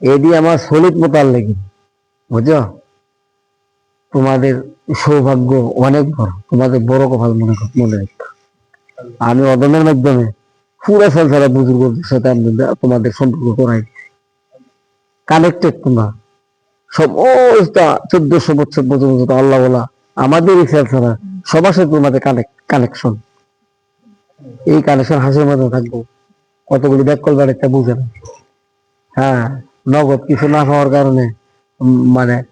এদি আমার মোতাল লেগে। বুঝছ? তোমাদের সৌভাগ্য অনেক বড়। তোমাদের বড় কপাল মনে মনে রেখো আমি অদমের মাধ্যমে পুরা সংসারে বুজুর্গের সাথে আমি তোমাদের সম্পর্ক করাই। কানেক্টেড তোমরা। সমস্ত চোদ্দশো বছর পর্যন্ত আল্লাহ বলা আমাদের এই ছাড়া সবার সাথে তোমাদের কানেকশন এই কানেকশন হাসির মধ্যে থাকব। কতগুলি ব্যাক কল বাড়িতে বুঝে না হ্যাঁ। নগদ কিছু না হওয়ার কারণে মানে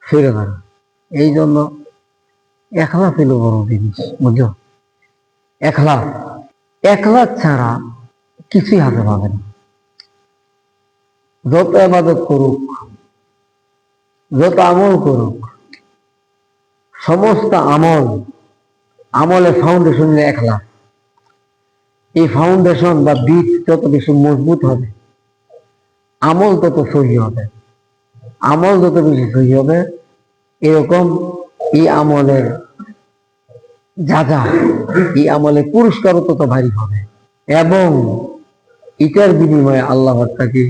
ফিরে না। এই জন্য একলা ছিল বড় জিনিস, বুঝছ? একলা। একলা ছাড়া কিছুই হাতে পাবে না। যত আবাদত করুক, যত আমল করুক, সমস্ত আমল আমলের ফাউন্ডেশন একলা। এই ফাউন্ডেশন বা বীজ যত বেশি মজবুত হবে আমল তত সহি হবে। আমল যত বেশি সহি হবে, এরকম এই আমলের যা যা এই আমলের পুরস্কারও তত ভারী হবে। এবং এটার বিনিময়ে আল্লাহ তাকে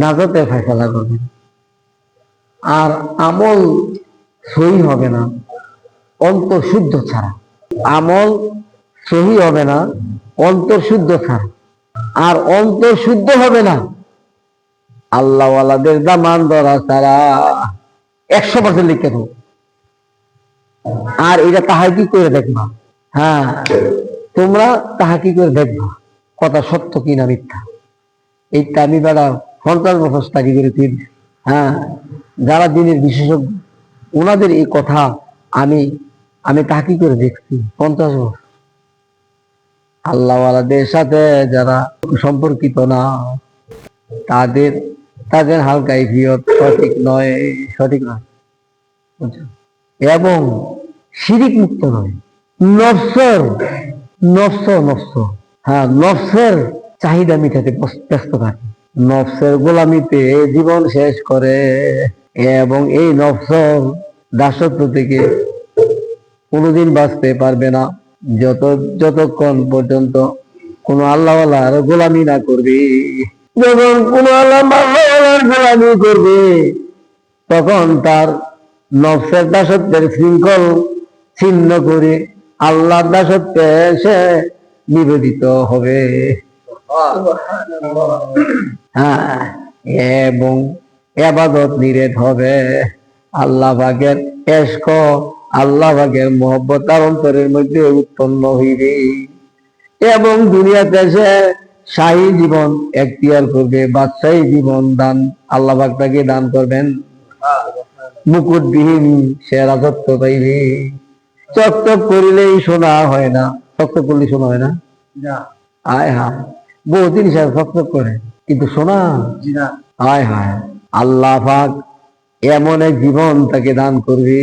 নাজতে ফেসলা করবেন। আর আমল সহি হবে না, অন্তর শুদ্ধ ছাড়া। আমল সহি হবে না, অন্তর শুদ্ধ ছাড়া। আর অন্তর শুদ্ধ হবে না আল্লাহওয়ালাদের দামান ধরা ছাড়া একশো পার্সেন্ট লিখে দেবো। আর এটা তাহাই কি করে দেখবা? হ্যাঁ তোমরা তাহা কি করে দেখবা? কথা সত্য কি না মিথ্যা? এইটা আমি বেড়া পঞ্চাশ বছর স্টাডি করে তুই হ্যাঁ যারা দিনের বিশেষজ্ঞ, ওনাদের এই কথা আমি আমি তা কি করে দেখছি? পঞ্চাশ বছর। আল্লাহওয়ালাদের সাথে যারা সম্পর্কিত না, তাদের তাদের হালকা ইফিয়ত সঠিক নয় সঠিক নয়। এবং শিরিক মুক্ত নয়। নফসর নফস নফস হ্যাঁ নফসের চাহিদা মিটাতে ব্যস্ত থাকে। নফসের গোলামিতে জীবন শেষ করে এবং এই নফসর দাসত্ব থেকে কোনোদিন বাঁচতে পারবে না। যত, যতক্ষণ পর্যন্ত কোন আল্লাহওয়ালার গোলামি না করবে যখন কোন আল্লাহ গোলামি করবে, তখন তার নফসের দাসত্বের শৃঙ্খল ছিন্ন করে আল্লাহ দাসত্বে সে নিবেদিত হবে। হ্যাঁ এবং এবাদত নিরেট হবে। আল্লাহ ভাগের এশক, আল্লাহ ভাগের মোহব্বত অন্তরের মধ্যে উৎপন্ন হইবে। এবং দুনিয়াতে সে শাহী জীবন এখতিয়ার করবে বাদশাহী জীবন দান আল্লাহ তাকে দান করবেন। মুকুট মুকুটবিহীন সে রাজত্ব পাইবে। চকচক করিলেই শোনা হয় না চকচক করলে শোনা হয় না? আয় হায় বহু জিনিস চকচক করে কিন্তু শোনা হায় হায় আল্লাহ পাক এমন এক জীবন তাকে দান করবে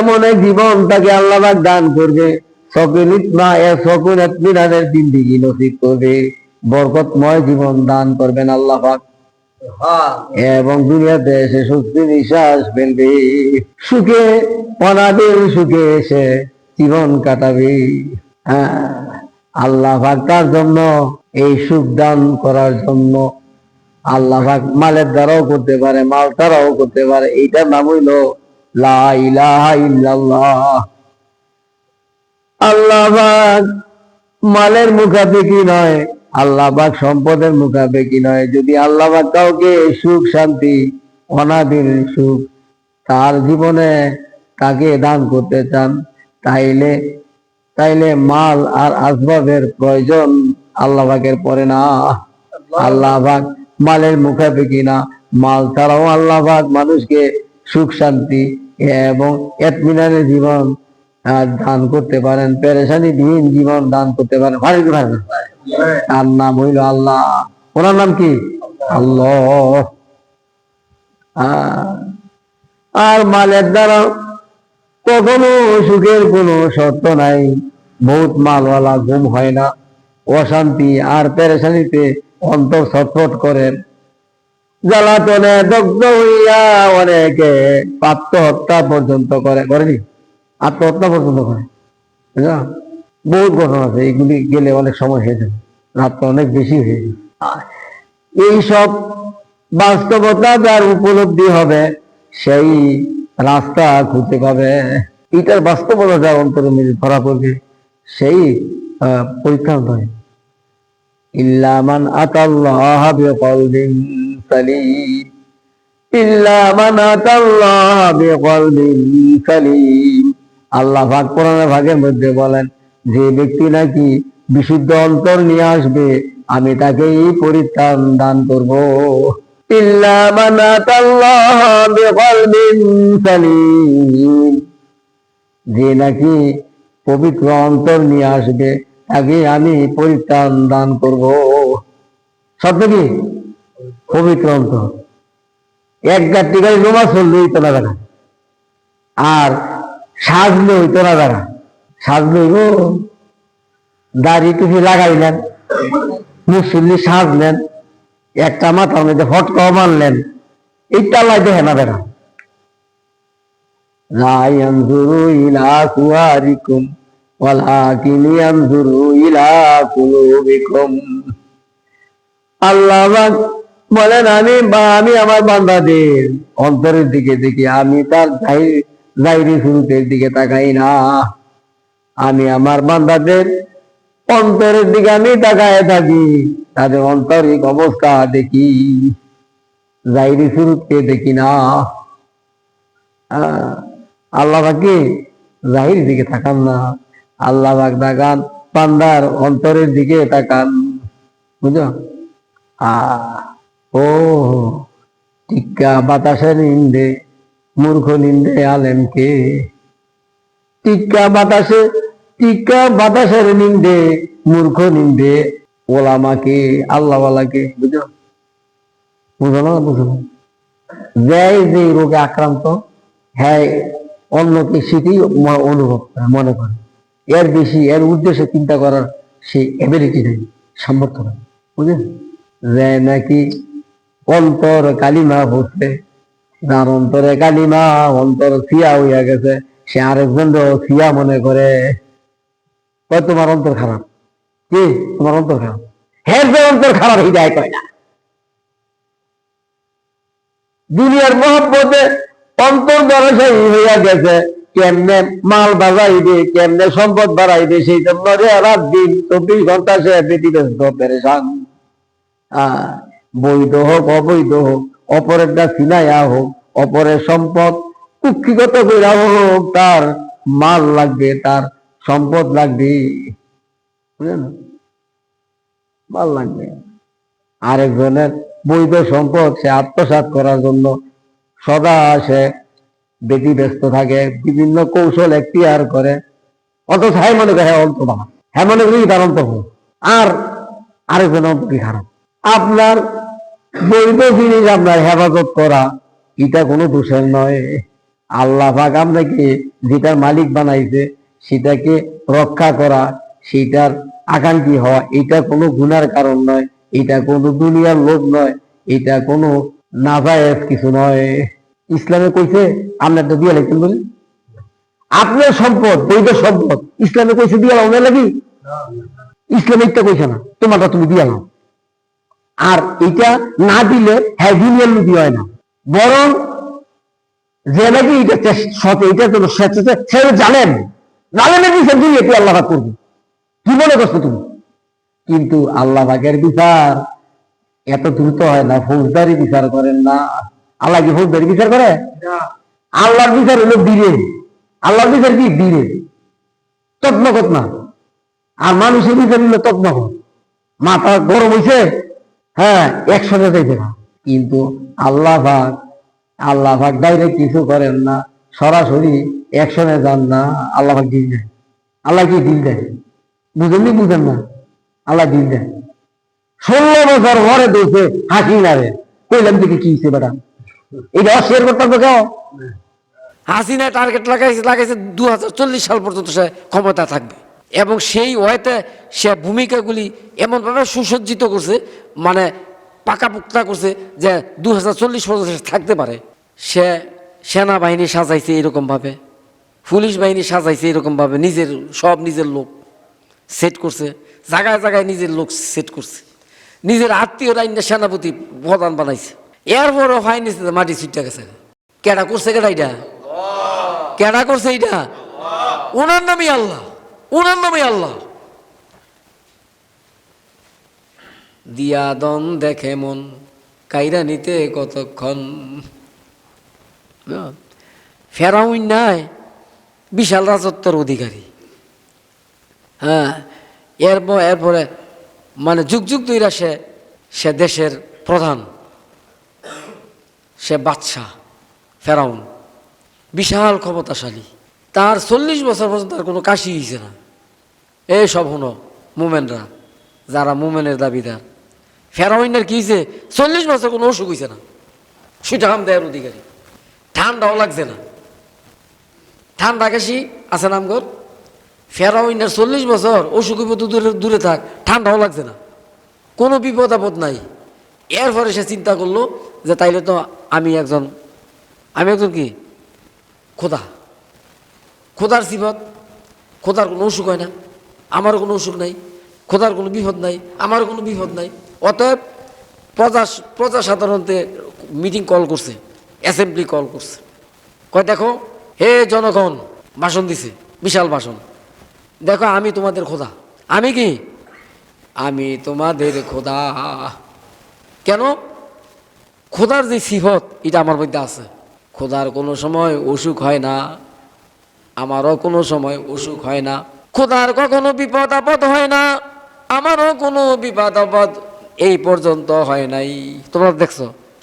এমন এক জীবন তাকে আল্লাহ পাক দান করবে। সকল ইতমা এ সকল এতমিনানের জিন্দিগি নসিব করবে। বরকতময় জীবন দান করবেন আল্লাহ এবং দুনিয়াতে এসে স্বস্তি নিঃশ্বাস ফেলবে। সুখে, অনাদের সুখে এসে জীবন কাটাবে। হ্যাঁ আল্লাহ পাক তার জন্য এই সুখ দান করার জন্য আল্লাহ পাক মালের দ্বারাও করতে পারে, মাল দ্বারাও করতে পারে। এইটার নাম হইল আল্লাহ পাক মালের মুখাপেক্ষি নয় আল্লাহ পাক সম্পদের মুখাপেক্ষি নয়। যদি আল্লাহ পাক কাউকে সুখ, শান্তি, অনাদির সুখ তার জীবনে তাকে দান করতে চান, তাইলে তাইলে মাল আর আসবাবের প্রয়োজন আল্লাহ পাকের পড়ে না। আল্লাহ পাক মালের মুখাপেক্ষি না। মাল ছাড়াও আল্লাহ পাক মানুষকে সুখ, শান্তি এবং এতমিনানের জীবন দান করতে পারেন, পেরেশানি দিন জীবন দান করতে পারেন পারেন কি তার নাম হইল আল্লাহ। ওনার নাম কি? আল্লাহ। আর মালের দ্বারা কখনো সুখের কোনো শর্ত নাই। বহুত মালওয়ালা ঘুম হয় না, অশান্তি আর পেরেশানিতে অন্তর ছটফট করেন। জ্বালাতনে দগ্ধ হইয়া অনেকে আত্মহত্যা পর্যন্ত করে, করেনি? আত্মহত্যা পর্যন্ত করে। বুঝলা? বহুত ঘটনা আছে এগুলি গেলে অনেক সময় হয়ে যাবে। রাত অনেক বেশি হয়ে যাবে। এইসব বাস্তবতা যার উপলব্ধি হবে, সেই রাস্তা খুঁজে পাবে। এটার বাস্তবতা যার অন্তরে মিলে ধরা পড়বে, সেই পরীক্ষা নয় ইল্লামান আতাল্লাহ বিকলবিন সালিম। ইল্লামান আতাল্লাহ বিকলবিন সালিম। আল্লাহ ভাগ কোরআনের ভাগের মধ্যে বলেন, যে ব্যক্তি নাকি বিশুদ্ধ অন্তর নিয়ে আসবে, আমি তাকেই পরিত্রাণ দান করব। যে নাকি পবিত্র অন্তর নিয়ে আসবে, তাকে আমি পরিত্রাণ দান করব। সত্য কি? পবিত্র অন্তর। এক গাড়ি গাড়ি নোমাজ চললে হইতো না দাঁড়া আর সাজলে হইতো না দাঁড়া সাজলে হইব দাড়ি টুপি লাগাইলেন মুসল্লি সাজলেন একটা মাথার মধ্যে ফটকাও মারলেন এইটা লাই দেখে না দাঁড়া لا ينظر إلى صوركم ولكن ينظر إلى قلوبكم আল্লাহ পাক বলেন আমি বা আমি আমার বান্দাদের অন্তরের দিকে দেখি আমি তার জাহিরি শুরুতের দিকে তাকাই না। আমি আমার বান্দাদের অন্তরের দিকে আমি তাকায় থাকি, তাদের অন্তরিক অবস্থা দেখি। জাহিরি শুরুতে দেখি না। আল্লাহ পাকি জাহির দিকে তাকান না। আল্লাহ পাক তাকান পান্দার অন্তরের দিকে তাকান। বুঝো আ ও টিকা বাতাসের নিন্দে মূর্খ নিন্দে আলেমকে। টিক্কা বাতাসে, টিক্কা বাতাসের নিন্দে মূর্খ নিন্দে ওলামাকে, আল্লাহওয়ালাকে, বুঝো? বুঝো না বুঝো না? যাই যে রোগে আক্রান্ত হ্যাঁ অন্যকে সেটাই ম- অনুভব করে, মনে করে। এর বেশি, এর উদ্দেশ্যে চিন্তা করার সেই এবিলিটি নেই, সামর্থ্য নেই, বুঝলেন? যে নাকি অন্তর কালিমা হচ্ছে যার অন্তরে কালিমা অন্তর সিয়া হইয়া গেছে সে আরেকজন সিয়া মনে করে। তোমার অন্তর খারাপ? কি? তোমার অন্তর খারাপ? হ্যাঁ যে অন্তর খারাপ হৃদয় কয় না। দুনিয়ার মহব্বতে অন্তর ব্যবসায়ী হইয়া গেছে কেমনে মাল বাজাইবে কেমনে সম্পদ বাড়াইবে সেই জন্য রাত দিন চব্বিশ ঘণ্টা সে ব্যতিব্যস্ত পেরেশান। আহ, বৈধ হোক অবৈধ হোক অপরেরটা সিনাইয়া হোক, অপরের সম্পদ কুক্ষিগত কইরা হোক, তার মাল লাগবে, তার সম্পদ লাগবে। বুঝলেন? মাল লাগবে। আরেকজনের বৈধ সম্পদ সে আত্মসাৎ করার জন্য সদা সে বেটি ব্যস্ত থাকে, বিভিন্ন কৌশল এখতিয়ার করে। অথচ হ্যাঁ মনে করে হ্যাঁ অন্ত হ্যাঁ মনে করি তার অন্ত আর আরেকজন অন্ত কি খারাপ। আপনার বৈধ জিনিস আপনার হেফাজত করা, এটা কোনো দোষের নয়। আল্লাহ পাক আপনাকে যেটার মালিক বানাইছে, সেটাকে রক্ষা করা, সেটার আকাঙ্ক্ষী হওয়া, এটা কোনো গুনার কারণ নয়, এটা কোনো দুনিয়ার লোভ নয়, এটা কোনো নাজায়েজ কিছু নয়। ইসলামে কইছে আপনার তো দিয়ে লাগছেন বলে আপনার সম্পদ, বৈধ সম্পদ, ইসলামে কইছে দিয়ে লাগি? ইসলামে এটা কইছে না, তোমারটা তুমি দিয়ে নাও আর এটা না দিলে হ্যাঁ দুনিয়ার হয় না। বরং যে নাকি এটা সৎ এটা তো স্বেচ্ছা সে জানেন। জানেন নাকি সে দুনিয়াতে আল্লাহ করবে। কি মনে করছ তুমি? কিন্তু আল্লাহ পাকের বিচার এত দ্রুত হয় না ফৌজদারি বিচার করেন না। আল্লাহ কি ফৌজদারি বিচার করে? আল্লাহর বিচার হলো দিনে আল্লাহর বিচার কি? দিনে তৎনগত না। আর মানুষের বিচার হলো তৎনগত মাথা গরম হয়েছে হ্যাঁ একসাথে না কিন্তু আল্লাহ ভাগ আল্লাহ ভাগ ডাইরেক্ট কিছু করেন না। সরাসরি একশনে যান না, আল্লাহ ভাগ দিল দেয়। আল্লাহ কি দিল দেয়? বুঝেননি, বুঝেন না? আল্লাহ দিন দেয়। ষোলো বছর ঘরে দিয়েছে হাসি না রে কইলাম দিকে কি হয়েছে এটা অস্বীকার করতাম তো কেউ হাসিনা টার্গেট লাগাইছে লাগাইছে দু হাজার চল্লিশ সাল পর্যন্ত সে ক্ষমতা থাকবে। এবং সেই ওয়েতে সে ভূমিকাগুলি এমনভাবে সুসজ্জিত করছে মানে পাকাপোক্তা করছে যে দু পর্যন্ত সে থাকতে পারে। সে সেনাবাহিনী সাজাইছে এরকমভাবে পুলিশ বাহিনী সাজাইছে এরকমভাবে নিজের সব নিজের লোক সেট করছে জায়গায় জায়গায় নিজের লোক সেট করছে। নিজের আত্মীয়রা ইন্ডিয়া সেনাপতি প্রধান বানাইছে। এরপরও হয়নি মাটি ছুটতে গেছে। কেডা করছে কেডা এটা? কেডা করছে এটা? ওনার নামই আল্লাহ। ওনার নামই আল্লাহ। দিয়া দন দেখে মন কাইরা নিতে কতক্ষণ? ফেরাউন নাই বিশাল রাজত্বর অধিকারী। হ্যাঁ এরপর এরপরে মানে যুগ যুগ ধইরা সে সে দেশের প্রধান। সে বাদশাহ ফেরাউন। বিশাল ক্ষমতাশালী। তার চল্লিশ বছর পর্যন্ত তার কোনো কাশি হয়েছে না। এই সব হনো মুমেনরা, যারা মুমেনের দাবিদার। ফেরাউনের কি হয়েছে চল্লিশ বছর কোনো অসুখ হয়েছে না। সেটা হাম দেয়ের অধিকারী। ঠান্ডাও লাগছে না। ঠান্ডা কাশি আছে নামগর ফেরাউনের চল্লিশ বছর অসুখ বিপদ দূরে দূরে থাক, ঠান্ডাও লাগছে না। কোনো বিপদ আপদ নাই। এরপরে সে চিন্তা করল যে তাইলে তো আমি একজন আমি একজন কি? খোদা। খোদার সিফত। খোদার কোনো অসুখ হয় না। আমারও কোনো অসুখ নাই, খোদার কোনো বিপদ নাই আমারও কোনো বিপদ নাই। অতএব প্রজা প্রজা সাধারণতে মিটিং কল করছে অ্যাসেম্বলি কল করছে। কয়, দেখো, হে জনগণ, ভাষণ দিছে, বিশাল ভাষণ। দেখো, আমি তোমাদের খোদা। আমি কি? আমি তোমাদের খোদা। কেন? খোদার যে সিফত, এটা আমার মধ্যে আছে। খোদার কোনো সময় অসুখ হয় না, আমারও কোনো সময় অসুখ হয় না। খোদার কখনো বিপদ আপদ হয় না, আমারও কোনো বিপদ আপদ এই পর্যন্ত হয় নাই। তোমরা দেখছ,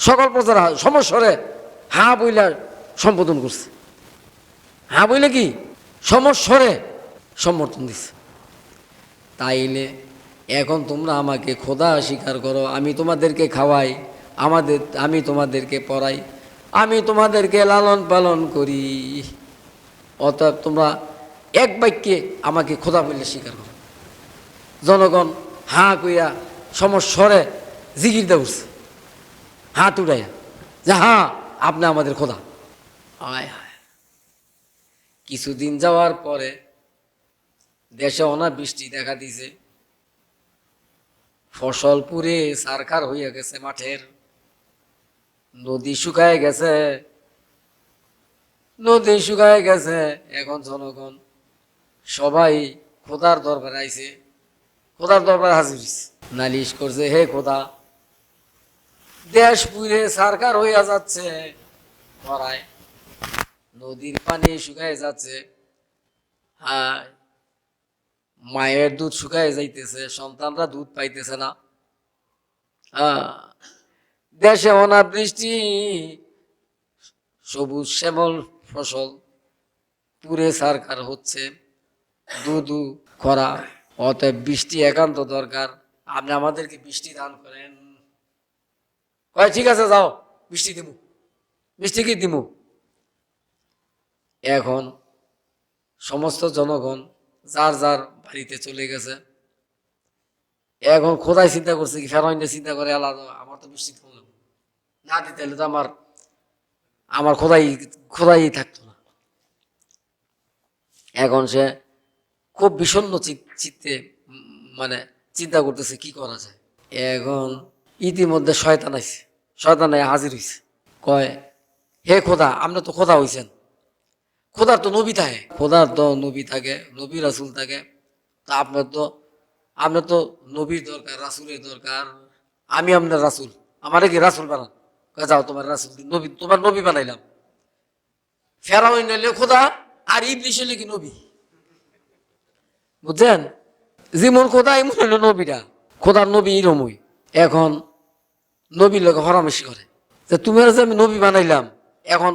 সকল প্রজারা সমস্যরে হা বইলা সম্বোধন করছে। হা বইলে কি? সমস্যরে সমর্থন দিছে। তাইলে এখন তোমরা আমাকে খোদা স্বীকার করো, আমি তোমাদেরকে খাওয়াই, আমাদের, আমি তোমাদেরকে পড়াই, আমি তোমাদেরকে লালন পালন করি। অতএব তোমরা এক বাক্যে আমাকে খোদা বলে স্বীকার করো। জনগণ হাঁ কইয়া সমস্বরে জিগির দে উঠছে। হাত উড়াইয়া যে হ্যাঁ আপনি আমাদের খোদা। আয় হায়। কিছুদিন যাওয়ার পরে দেশে অনাবৃষ্টি দেখা দিছে ফসল পুরে সারখার হইয়া গেছে মাঠের। নদী শুকায় গেছে। নদী শুকায় গেছে। এখন জনগণ সবাই খোদার দরবারে আইছে, খোদার দরবারে হাজির। নালিশ করছে, হে খোদা, দেশ পুরে সারকার হইয়া যাচ্ছে নদীর পানি শুকায় যাচ্ছে হ্যাঁ মায়ের দুধ শুকায় যাইতেছে, সন্তানরা দুধ পাইতেছে না হ্যাঁ দেশে অনাবৃষ্টি, সবুজ শ্যামল ফসল পুরে সারকার হচ্ছে দুধু, খরা, অতএব বৃষ্টি একান্ত দরকার। আপনি আমাদেরকে বৃষ্টি দান করেন। কয়, ঠিক আছে, যাও, বৃষ্টি দিব বৃষ্টি কি দিব এখন সমস্ত জনগণ যার যার বাড়িতে চলে গেছে। এখন খোদাই চিন্তা করছে কি ফেরাইনে চিন্তা করে আলাদা আমার তো বৃষ্টি না। দিতে তো আমার আমার খোদাই খোদাই থাকতো না। এখন সে খুব বিষণ্ণ চিত- চিত্তে মানে চিন্তা করতেছে, কি করা যায়? এখন ইতিমধ্যে শয়তান আইছে। শয়তান হাজির হইছে। কয়, হে খোদা, আপনি তো খোদা হইছেন। খোদার তো নবী থাকে। খোদার তো নবী থাকে, নবী রাসুল থাকে। তা আপনার তো আপনার তো নবীর দরকার, রাসুলের দরকার। আমি আপনার রাসুল। আমারে কি রাসুল বানান? যাও তোমার রাসুল, নবী, তোমার নবী বানাইলাম। ফেরাউন হইলে খোদা, আর ইবলিশ হইলে কি নবী? বুঝছেন? যেমন খোদা, এমন হইল নবীরা। খোদার নবী এরমই এখন নবীর লোক হরামেশি করে। যে তুমি যে আমি নবী বানাইলাম, এখন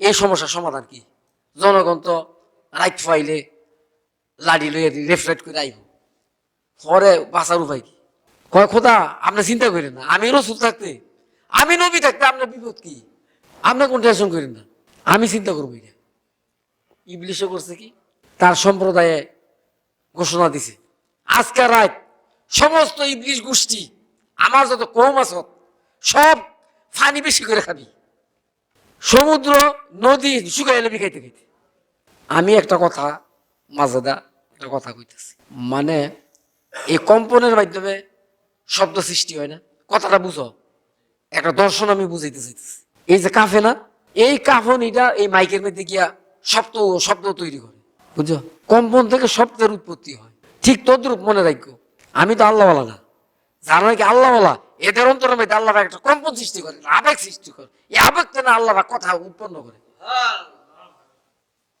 এই সমস্যার সমাধান কি? জনগণ তো রাইট ফাইলে লাড়ি লইয়া লেফট রাইট করে আইব। পরে বাঁচার উপায় কি? কয়, খোদা, আপনি চিন্তা করেন না। আমি রসুল থাকতে, আমি নবী থাকতে আপনার বিপদ কি? আপনি কোন টেনশন করেন না। আমি চিন্তা করব এটা। ইবলিশও করছে কি? তার সম্প্রদায়ে ঘোষণা দিছে। আজকে রাত সমস্ত ইবলিশ গোষ্ঠী, আমার যত কম আছে, সব ফানি বেশি করে খাবি। সমুদ্র, নদী শুকাই এলে খাইতে খাইতে। আমি একটা কথা, মাজাদা একটা কথা কইতেছি। মানে এই কম্পনের মাধ্যমে শব্দ সৃষ্টি হয় না। কথাটা বুঝো। একটা দর্শন আমি বুঝাইতে চাইতেছি। এই যে কাফে না এই কাফনিটা এই মাইকের মধ্যে গিয়া শব্দ শব্দ তৈরি করে। বুঝছ? কম্পন থেকে শব্দের উৎপত্তি হয়। ঠিক তদ্রূপ মনে রাখো। আমি তো আল্লাহওয়ালা না। যারা নাকি আল্লাহওয়ালা এদের অন্তরের মধ্যে আল্লাহ একটা কম্পন সৃষ্টি করে আবেগ সৃষ্টি করে। এই আবেগ তো না আল্লাহ কথা উৎপন্ন করে।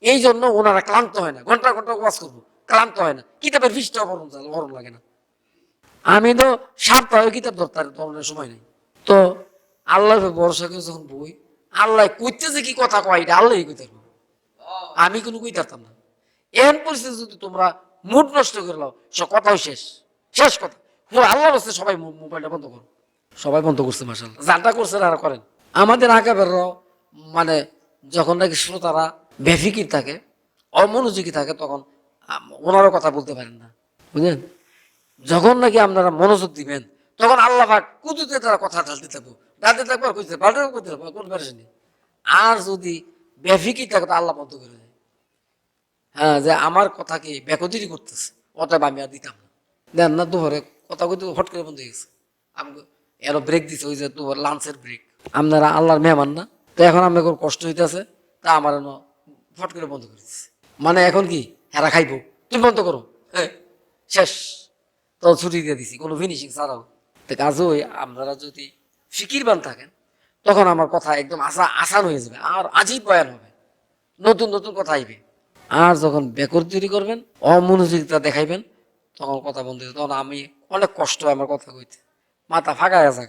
এই জন্য ওনারা ক্লান্ত হয় না। ঘণ্টা ঘণ্টা ওয়াজ করব। ক্লান্ত হয় না। কিতাবের পৃষ্ঠ বরণ বরণ লাগে না। আমি তো সাতটা কিতাব ধরতার ধরনের সময় নেই। তো আল্লাহ ভরসা করে যখন বই আল্লাহ কইতে যে কি কথা কয় এটা আল্লাহ কইতে আমি কোনো কই পারতাম না। এমন পরিস্থিতি যদি তোমরা মুড নষ্ট করে নাও সব কথাও শেষ। শেষ কথা। আল্লাহ বসে সবাই মোবাইলটা বন্ধ করো। সবাই বন্ধ করছে মাসাল যানটা করছে আর করেন। আমাদের আঁকাবেররাও মানে যখন নাকি শ্রোতারা বেফিকির থাকে, অমনোযোগী থাকে, তখন ওনারও কথা বলতে পারেন না। বুঝলেন? যখন নাকি আপনারা মনোযোগ দিবেন, তখন আল্লাহ পাক কুতুতে তারা কথা ঢালতে থাকব। ঢালতে থাকব আর পাল্টে আর যদি বেফিকি থাকে, তো আল্লাহ বন্ধ করে দেয়। হ্যাঁ যে আমার কথাকে ব্যাকতিরি করতেছে? অতএব আমি আর দিতাম না। দেন না, দুপুরে কথা কইতে হট করে বন্ধ হয়ে গেছে। আমি এরো ব্রেক দিছে, ওই যে দুপুর লাঞ্চের ব্রেক আপনারা আল্লাহর মেহমান না? তো এখন আমি কষ্ট হইতেছে, তা আমার ফট করে বন্ধ করে দিচ্ছে মানে এখন কি? হেরা খাইবো। তুমি বন্ধ করো। হ্যাঁ শেষ। তো ছুটি দিয়ে দিছি, কোনো ফিনিশিং ছাড়াও। তো কাজই আপনারা যদি ফিকিরবান থাকেন, তখন আমার কথা একদম আসা আসান হয়ে যাবে, আর আজই বয়ান হবে। নতুন নতুন কথা আইবে। আর যখন বেকর তৈরি করবেন, অমনোযোগিতা দেখাইবেন, তখন কথা বন্ধ তখন আমি অনেক কষ্ট হয় আমার কথা কইতে। মাথা ফাঁকা গেছে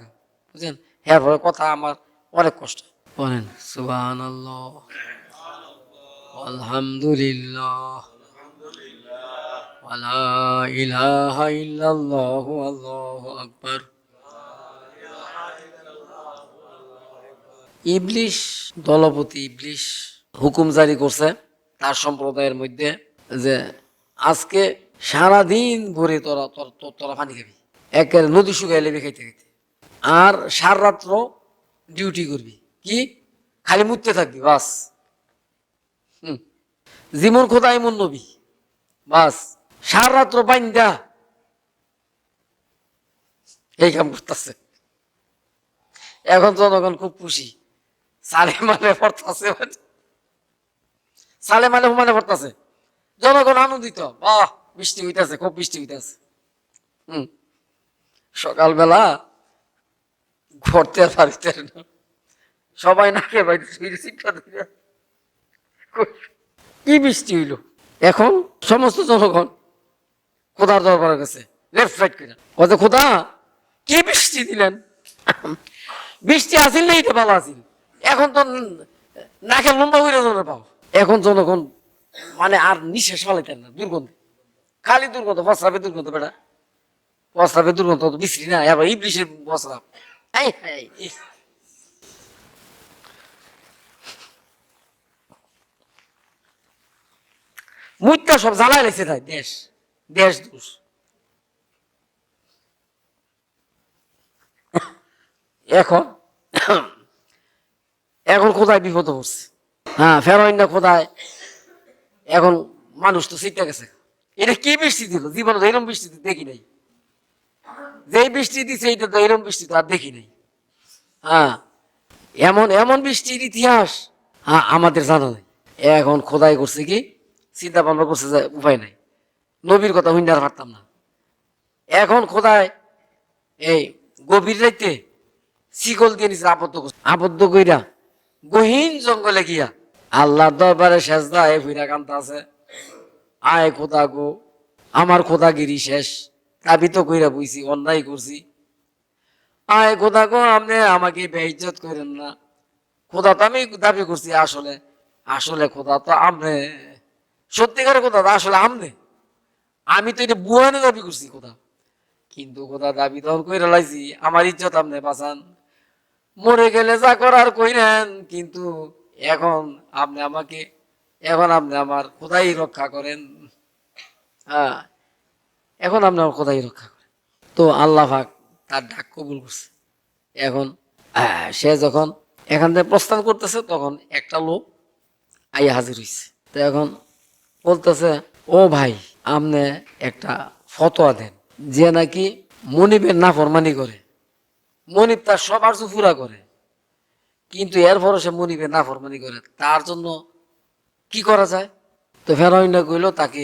বুঝলেন? হ্যাঁ পরে কথা আমার অনেক কষ্ট বলেন সুবান আলহামদুলিল্লাহ। আকবার। ইবলিশ, দলপতি ইবলিশ, হুকুম জারি করছে। তার সম্প্রদায়ের মধ্যে যে আজকে সারাদিন ভরে তোরা তোর তোর- তোরা পানি খাবি। একের নদী শুকাই লেবে খাইতে খাইতে। আর সার রাত্র ডিউটি করবি। কি? খালি মুততে থাকবি, বাস। জীবন খোদা এমন নবী। বাস। সার রাত্র বাইন্দা। এই কাম করতেছে। এখন জনগণ খুব খুশি। সালে মানে। পড়তেছে সালে মানে হুমানে পড়তেছে জনগণ আনন্দিত। বাহ, বৃষ্টি হইতেছে, খুব বৃষ্টি হইতেছে। হম। সকালবেলা ঘরতে আর পারিতে না। সবাই নাকে শিক্ষা কি বৃষ্টি হইল? এখন সমস্ত জনগণ খোদার দরবার গেছে। লেফট রাইট করে কত খোদা, কি বৃষ্টি দিলেন? বৃষ্টি আসিল না এটা ভালো আসিল। এখন তো নাকে লম্বা জন পাও এখন জনগণ মানে আর নিঃশ্বাস ফালাইতেন না, দুর্গন্ধ। খালি দুর্গন্ধ প্রস্রাবের দুর্গন্ধ, বেটা। প্রস্রাবের দুর্গন্ধ তো না, এবার ইবলিশের প্রস্রাব এই। মুইটা সব জ্বালাই লাগছে তাই, দেশ। দেশ দোষ। এখন এখন কোথায় বিপদ হচ্ছে? হ্যাঁ ফেরোইন না কোথায়? এখন মানুষ তো সিটটা গেছে। এটা কি বৃষ্টি দিল? জীবনে তো এরকম বৃষ্টি দেখি নাই। যে বৃষ্টি দিছে এটা তো এরকম বৃষ্টি তো আর দেখি নাই। হ্যাঁ এমন এমন বৃষ্টির ইতিহাস। হ্যাঁ আমাদের জানা নাই। এখন খোদাই করছে কি? চিন্তা ভাবনা করছে যে উপায় নাই। নবীর কথা হইন আর পারতাম না। এখন খোদায় এই গভীর রাইতে শিকল দিয়ে নিছে আবদ্ধ করছে। আবদ্ধ কইরা গহীন জঙ্গলে গিয়া আল্লাহর দরবারে সেজদা, এ ফিরা কান্তা আছে। আয় খোদা গো, আমার খোদাগিরি শেষ। দাবি তো কইরা বুঝছি অন্যায় করছি। আয় খোদা গো, আপনি আমাকে বেইজ্জত করেন না। খোদা তো আমি দাবি করছি আসলে। আসলে খোদা তো আমনে সত্যিকারের খোদা তো আসলে আমনে আমি তো এটা বুয়ানে দাবি করছি খোদা। কিন্তু খোদা দাবি তখন কইরা লাইছি, আমার ইজ্জত আমনে বাঁচান। মরে গেলে যা করার কইরেন, কিন্তু এখন আপনি আমাকে, এখন আপনি আমার কোথায় রক্ষা করেন। হ্যাঁ এখন আপনি আমার কোথায় রক্ষা করেন। তো আল্লাহ পাক তার ডাক কবুল করছে। এখন সে যখন এখান থেকে প্রস্থান করতেছে, তখন একটা লোক আইয়া হাজির হয়েছে তো এখন বলতেছে, ও ভাই, আপনি একটা ফতোয়া দেন, যে নাকি মনিবের না ফরমানি করে। মনিব তার সবার পুরা করে। কিন্তু এরপরও সে মনিবে, না ফরমানি করে। তার জন্য কি করা যায়? তো ফেরাউন্ডা কইল তাকে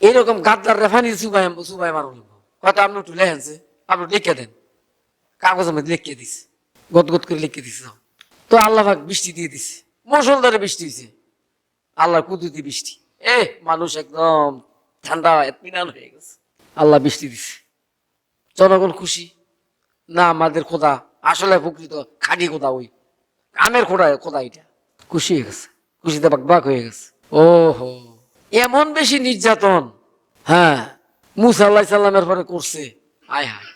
এরকম গাদ্দার রেফানি সুবাই সুবাই মারুন হয়তো আপনি একটু লেখেনছে আপনি লিখে দেন। কাগজের মধ্যে লিখে দিছে। গদ করে লিখে দিছে তো আল্লাহ পাক বৃষ্টি দিয়ে দিছে। মুসলধারে বৃষ্টি হয়েছে আল্লাহ কুদরতি বৃষ্টি। এ মানুষ একদম ঠান্ডা, এতমিনান হয়ে গেছে। আল্লাহ বৃষ্টি দিছে। জনগণ খুশি। না, আমাদের খোদা, আসলে প্রকৃত খাঁটি খোদা ওই। আমের খোদা খোদা এটা। খুশি হয়ে গেছে। খুশিতে বাক বাক হয়ে গেছে। ও হো এমন বেশি নির্যাতন হ্যাঁ মুসা আল্লাহ সাল্লামের পরে করছে। আয় হায়।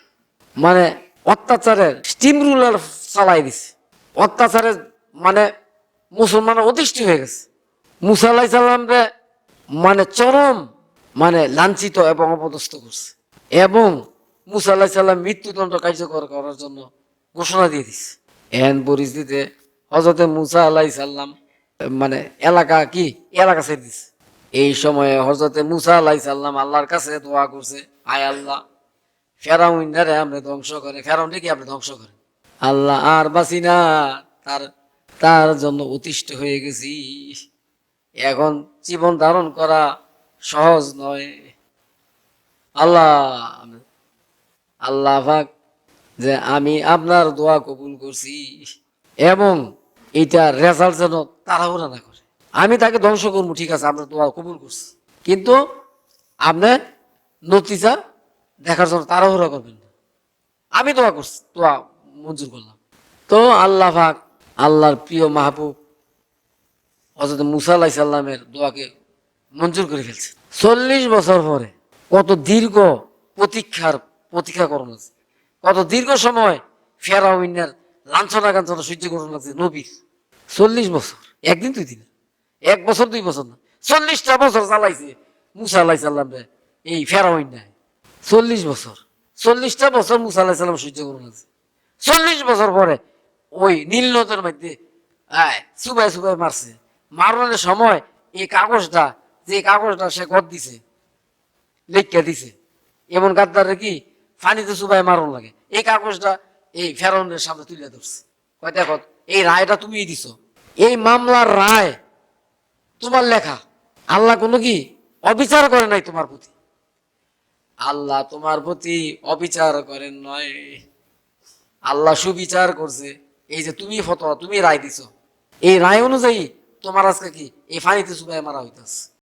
মানে অত্যাচারের স্টিম রুলার চালাই দিছে। অত্যাচারের মানে মুসলমান অতিষ্ঠ হয়ে গেছে। মুসা আল্লাহ সাল্লামরে মানে চরম মানে লাঞ্ছিত এবং অপদস্থ করছে। এবং মুসা আল্লাহ সাল্লাম মৃত্যুদণ্ড কার্যকর করার জন্য ঘোষণা দিয়ে দিছে। এন পরিস্থিতিতে হজরতে মুসা আল্লাহ সাল্লাম মানে এলাকা কি? এলাকা ছেড়ে দিছে। এই সময়ে হজরতে মুসা আল্লাহ সাল্লাম আল্লাহর কাছে দোয়া করছে, আয় আল্লাহ ফেরাউন্ডারে আপনি ধ্বংস করে ফেরাউন্ডে কি আপনি ধ্বংস করেন? আল্লাহ আর বাসি না, তার তার জন্য অতিষ্ঠ হয়ে গেছি। এখন জীবন ধারণ করা সহজ নয়। আল্লাহ আল্লাহ পাক যে আমি আপনার দোয়া কবুল করছি। এবং এটা রেজাল্ট যেন তাড়াহুড়া না করে। আমি তাকে ধ্বংস করব, ঠিক আছে আপনার দোয়া কবুল করছি। কিন্তু আপনি নতিজা দেখার জন্য তাড়াহুড়া করবেন না। আমি দোয়া করছি, দোয়া মঞ্জুর করলাম। তো আল্লাহ পাক আল্লাহর প্রিয় মাহবুব হজরত মুসা আলাহি সাল্লামের দোয়াকে মঞ্জুর করে ফেলছে। চল্লিশ বছর পরে কত দীর্ঘ প্রতীক্ষার প্রতীক্ষা আছে। কত দীর্ঘ সময় ফেরাউইনের লাঞ্ছনা কাঞ্চনা সহ্য করুন আছে নবীর চল্লিশ বছর, একদিন দুই দিন। এক বছর, দুই বছর না। চল্লিশটা বছর চালাইছে। মুসা আলাহি সাল্লাম এই ফেরাউইন নাই। চল্লিশ বছর, চল্লিশটা বছর মুসা আলাহি সাল্লাম সহ্য করুন আছে চল্লিশ বছর পরে ওই নীল নদের মধ্যে সুবাই সুবাই মারছে। মারনের সময় এই কাগজটা, যে কাগজটা সে গদ দিছে লেখা দিছে। এমন গাদ্দারে কি, ফানিতে সুবাই মারণ লাগে। এই কাগজটা এই ফেরনের সামনে তুলে ধরছে। কয়, দেখো, এই রায়টা তুমিই দিছো। এই মামলার রায় তোমার লেখা। আল্লাহ কোনো কি অবিচার করে নাই তোমার প্রতি? আল্লাহ তোমার প্রতি অবিচার করেন নয় আল্লাহ সুবিচার করছে। এই যে তুমি ফতোয়া, তুমি রায় দিছো। এই রায় অনুযায়ী তোমার আজকে কি? এই ফানিতে সুবাই মারা হইতাছে।